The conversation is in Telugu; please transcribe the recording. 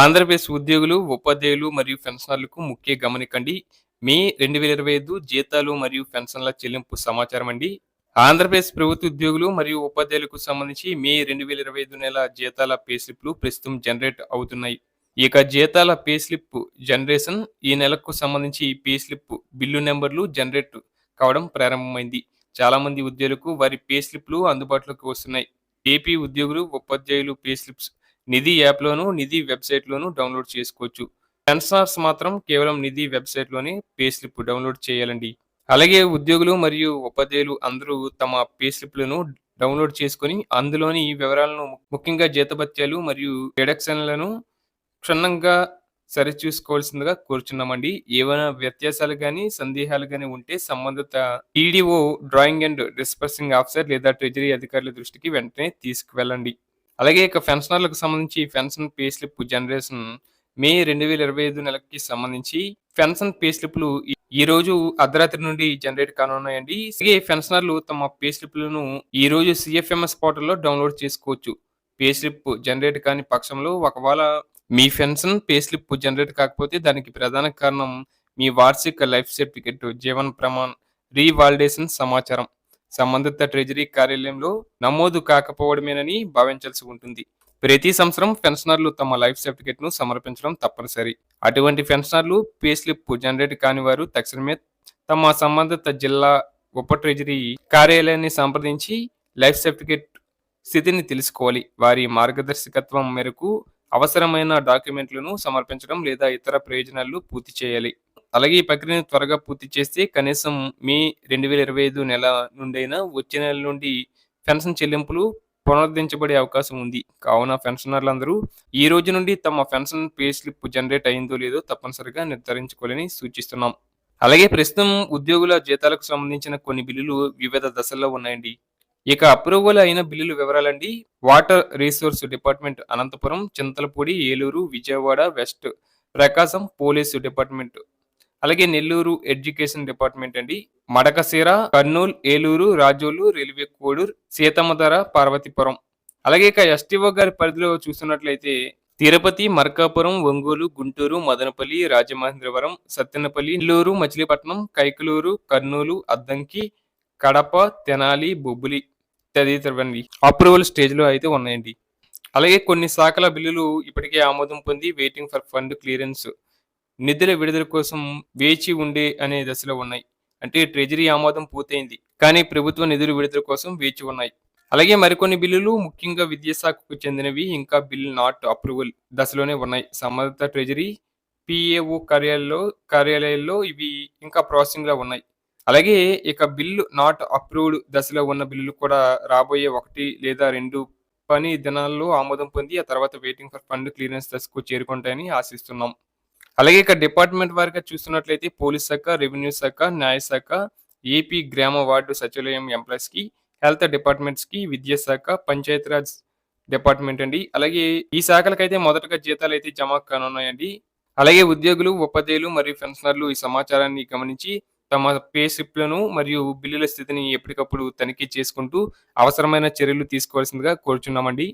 ఆంధ్రప్రదేశ్ ఉద్యోగులు, ఉపాధ్యాయులు మరియు పెన్షనర్లకు ముఖ్య గమనికండి. మే 2025 జీతాలు మరియు పెన్షన్ల చెల్లింపు సమాచారం అండి. ఆంధ్రప్రదేశ్ ప్రభుత్వ ఉద్యోగులు మరియు ఉపాధ్యాయులకు సంబంధించి మే 2025 నెల జీతాల పే స్లిప్‌లు ప్రస్తుతం జనరేట్ అవుతున్నాయి. ఇక జీతాల పే స్లిప్ జనరేషన్ ఈ నెలకు సంబంధించి పే స్లిప్ బిల్లు నెంబర్లు జనరేట్ కావడం ప్రారంభమైంది. చాలామంది ఉద్యోగులకు వారి పే స్లిప్‌లు అందుబాటులోకి వస్తున్నాయి. ఏపీ ఉద్యోగులు, ఉపాధ్యాయులు పే స్లిప్స్ నిధి యాప్‌లోను, నిధి వెబ్‌సైట్‌లోను డౌన్‌లోడ్ చేసుకోవచ్చు. పెన్షనర్స్ మాత్రం కేవలం నిధి వెబ్‌సైట్‌లోనే పే స్లిప్ డౌన్‌లోడ్ చేయాలండి. అలాగే ఉద్యోగులు మరియు ఉపాధ్యాయులు అందరూ తమ పే స్లిప్‌లను డౌన్‌లోడ్ చేసుకొని అందులోని వివరాలను ముఖ్యంగా జీతభత్యాలు మరియు డిడక్షన్‌లను క్షుణ్ణంగా సరిచూసుకోవాల్సిందిగా కోరుచున్నామండి. ఏవైనా వ్యత్యాసాలు కానీ సందేహాలు కానీ ఉంటే సంబంధిత EDO, drawing and dispersing officer లేదా ట్రెజరీ అధికారుల దృష్టికి వెంటనే తీసుకువెళ్ళండి. అలాగే ఇక పెన్షనర్లకు సంబంధించి pension pay slip generation May 2025 నెలకి సంబంధించి పెన్షన్ పే స్లిప్‌లు ఈ ఈ రోజు అర్ధరాత్రి నుండి జనరేట్ కానున్నాయండి. అలాగే పెన్షనర్లు తమ పే స్లిప్‌లను ఈ రోజు సిఎఫ్ఎంఎస్ పోర్టల్‌లో డౌన్‌లోడ్ చేసుకోవచ్చు. పే స్లిప్ జనరేట్ కాని పక్షంలో ఒకవేళ మీ పెన్షన్ పే స్లిప్ జనరేట్ కాకపోతే దానికి ప్రధాన కారణం మీ వార్షిక లైఫ్ సర్టిఫికేట్, జీవన ప్రమాణ్ రీవాలిడేషన్ సమాచారం సంబంధిత ట్రెజరీ కార్యాలయంలో నమోదు కాకపోవడమేనని భావించాల్సి ఉంటుంది. ప్రతి సంవత్సరం పెన్షనర్లు తమ లైఫ్ సర్టిఫికేట్‌ను సమర్పించడం తప్పనిసరి. అటువంటి పెన్షనర్లు పే స్లిప్ జనరేట్ కాని వారు తక్షణమే తమ సంబంధిత జిల్లా ఉప ట్రెజరీ కార్యాలయాన్ని సంప్రదించి లైఫ్ సర్టిఫికేట్ స్థితిని తెలుసుకోవాలి. వారి మార్గదర్శకత్వం మేరకు అవసరమైన డాక్యుమెంట్లను సమర్పించడం లేదా ఇతర ప్రయోజనాలు పూర్తి చేయాలి. అలాగే ఈ ప్రక్రియను త్వరగా పూర్తి చేస్తే కనీసం మే 2025 నెల నుండైనా వచ్చే నెల నుండి పెన్షన్ చెల్లింపులు పునరుద్ధరించబడే అవకాశం ఉంది. కావున పెన్షనర్లందరూ ఈ రోజు నుండి తమ పెన్షన్ పే స్లిప్ జనరేట్ అయిందో లేదో తప్పనిసరిగా నిర్ధారించుకోవాలని సూచిస్తున్నాం. అలాగే ప్రస్తుతం ఉద్యోగుల జీతాలకు సంబంధించిన కొన్ని బిల్లులు వివిధ దశల్లో ఉన్నాయండి. ఇక అప్రూవల్ అయిన బిల్లుల వివరాలండి. Water resource department Anantapuram, Chintalapudi, Eluru, Vijayawada west, Prakasam police department, అలాగే నెల్లూరు ఎడ్యుకేషన్ డిపార్ట్మెంట్ అండి. మడకసీర కర్నూలు, ఏలూరు, రాజోలు, రైల్వే కోడూరు, సీతమ్మధర పార్వతీపురం. అలాగే ఇక ఎస్టీఓ గారి పరిధిలో చూస్తున్నట్లయితే తిరుపతి, మర్కాపురం ఒంగోలు, గుంటూరు, మదనపల్లి, రాజమహేంద్రవరం, సత్తెనపల్లి, నెల్లూరు, మచిలీపట్నం, కైకలూరు, కర్నూలు, అద్దంకి, కడప, తెనాలి, బొబ్బులి తదితరవండి అప్రూవల్ స్టేజ్‌లో అయితే ఉన్నాయండి. అలాగే కొన్ని శాఖల బిల్లులు ఇప్పటికే ఆమోదం పొంది వెయిటింగ్ ఫర్ ఫండ్ క్లియరెన్స్ నిధుల విడుదల కోసం వేచి ఉండే అనే దశలో ఉన్నాయి. అంటే ట్రెజరీ ఆమోదం పూర్తయింది. కానీ ప్రభుత్వ నిధుల విడుదల కోసం వేచి ఉన్నాయి. అలాగే మరికొన్ని బిల్లులు ముఖ్యంగా విద్యాశాఖకు చెందినవి ఇంకా బిల్ నాట్ అప్రూవల్ దశలోనే ఉన్నాయి. సంబంధిత ట్రెజరీ, పిఏఓ కార్యాలయంలో కార్యాలయాల్లో ఇవి ఇంకా ప్రాసెసింగ్‌లో ఉన్నాయి. అలాగే ఇక బిల్లు నాట్ అప్రూవ్డ్ దశలో ఉన్న బిల్లులు కూడా రాబోయే ఒకటి లేదా రెండు పని దినాల్లో ఆమోదం పొంది ఆ తర్వాత వెయిటింగ్ ఫర్ ఫండ్ క్లియరెన్స్ దశకు చేరుకుంటాయని ఆశిస్తున్నాం. అలాగే ఇక డిపార్ట్మెంట్ వారిగా చూస్తున్నట్లయితే పోలీస్ శాఖ, రెవెన్యూ శాఖ, న్యాయశాఖ, ఏపీ గ్రామ వార్డు సచివాలయం ఎంప్లాయీస్‌కి, హెల్త్ డిపార్ట్మెంట్స్‌కి, విద్యాశాఖ, పంచాయతీరాజ్ డిపార్ట్మెంట్ అండి. అలాగే ఈ శాఖలకైతే మొదటగా జీతాలు అయితే జమ కానున్నాయండి. అలాగే ఉద్యోగులు, ఉపాధ్యాయులు మరియు పెన్షనర్లు ఈ సమాచారాన్ని గమనించి తమ పే స్లిప్‌లను మరియు బిల్లుల స్థితిని ఎప్పటికప్పుడు తనిఖీ చేసుకుంటూ అవసరమైన చర్యలు తీసుకోవాల్సిందిగా కోరుచున్నామండి.